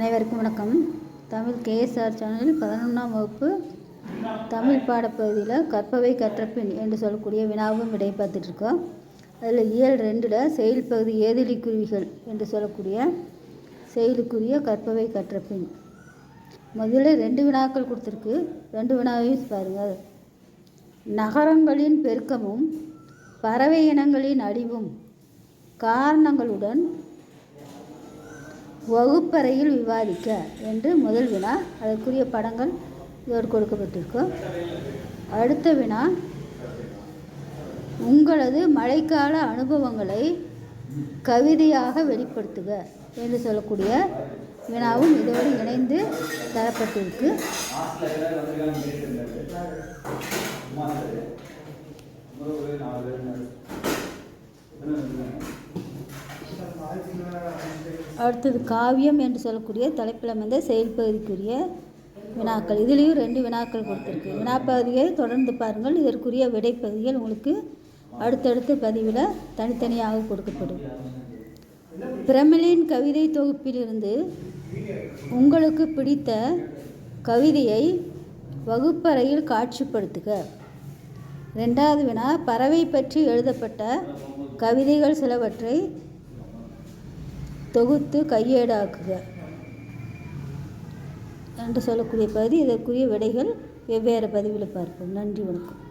அனைவருக்கும் வணக்கம். தமிழ் கேஎஸ்ஆர் சேனலில் பதினொன்றாம் வகுப்பு தமிழ் பாடப்பகுதியில் கற்பவை கற்றப்பின் என்று சொல்லக்கூடிய வினாவும் விடை பார்த்துட்ருக்கோம் அதில் இயல் ரெண்டில் செயல் பகுதி ஏதிலி குருவிகள் என்று சொல்லக்கூடிய செயலுக்குரிய கற்பவை கற்றப்பின். முதல்ல ரெண்டு வினாக்கள் கொடுத்துருக்கு. ரெண்டு வினாவையும் பாருங்கள். நகரங்களின் பெருக்கமும் பறவை இனங்களின் அழிவும் காரணங்களுடன் வகுப்பறையில் விவாதிக்க என்று முதல் வினா அதற்குரிய படங்கள் இதோடு கொடுக்கப்பட்டிருக்கும். அடுத்த வினா உங்களது மழைக்கால அனுபவங்களை கவிதையாக வெளிப்படுத்துக என்று சொல்லக்கூடிய வினாவும் இதோடு இணைந்து தரப்பட்டிருக்கு. அடுத்தது காவியம் என்று சொல்லக்கூடிய தலைப்பில் அமைந்த செயல்பகுதிக்குரிய வினாக்கள். இதுலேயும் ரெண்டு வினாக்கள் கொடுத்துருக்கு. வினாப்பகுதியை தொடர்ந்து பாருங்கள். இதற்குரிய விடைப்பகுதிகள் உங்களுக்கு அடுத்தடுத்த பதிவில் தனித்தனியாக கொடுக்கப்படும். பிரமிழின் கவிதை தொகுப்பிலிருந்து உங்களுக்கு பிடித்த கவிதையை வகுப்பறையில் காட்சிப்படுத்துக. ரெண்டாவது வினா பறவை பற்றி எழுதப்பட்ட கவிதைகள் சிலவற்றை தொகுத்து கையேடாக்குக. என்று சொல்லக்கூடிய பகுதி இதற்குரிய விடைகள் வெவ்வேறு பதிவில் பார்ப்போம். நன்றி வணக்கம்.